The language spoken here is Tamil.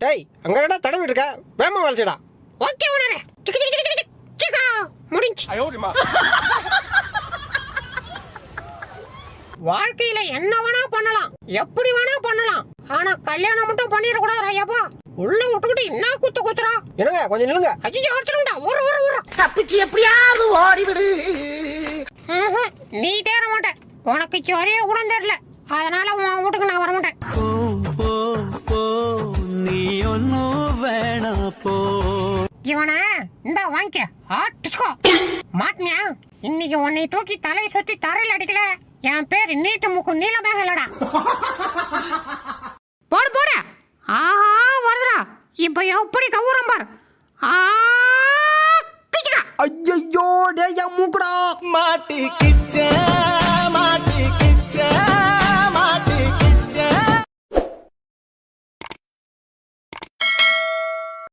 டேய் அங்க என்னடா தடவிட்டு இருக்க வேமா வளைச்சடா ஓகே ஓனரே சிக்கு சிக்கு சிக்கு சிக்கு சிக்கா. முடிஞ்சு. வாழ்க்கையில என்ன வேணா பண்ணலாம். எப்படி வேணா பண்ணலாம். ஆனா கல்யாணம் மட்டும் பண்ணிடக்கூடாது ஐயாப்பா உள்ள விட்டுக்கிட்டு என்ன குத்து குத்துறா? என்னங்க கொஞ்சம் நில்லுங்க. ஐயோ ஒருத்தருண்டா ஒரு ஒரு ஒரு தப்பிச்சு எப்படியாவது ஓடிவிடு. ம்ஹும். நீ தேர மாட்ட. உனக்கு சொரிய கூட தெரியல. அதனால உன் வீட்டுக்கு நான் வர மாட்டேன் ஒன்னும் வேணா போ. இவன இந்த வாங்கிக்க. ஆட்டுச்சுக்கோ மாட்டினியா? இன்னைக்கு உன்னை தூக்கி தலையை சுத்தி தரையில் அடிக்கல. என் பேர் நீட்டு மூக்கு நீளமாக இல்லடா போடு போடு. ஆஹா வருதுடா. இப்ப எப்படி கவுரம் பார். ஐயோ டேய் மூக்குடா. மாட்டி கிச்ச மாட்டி கிச்ச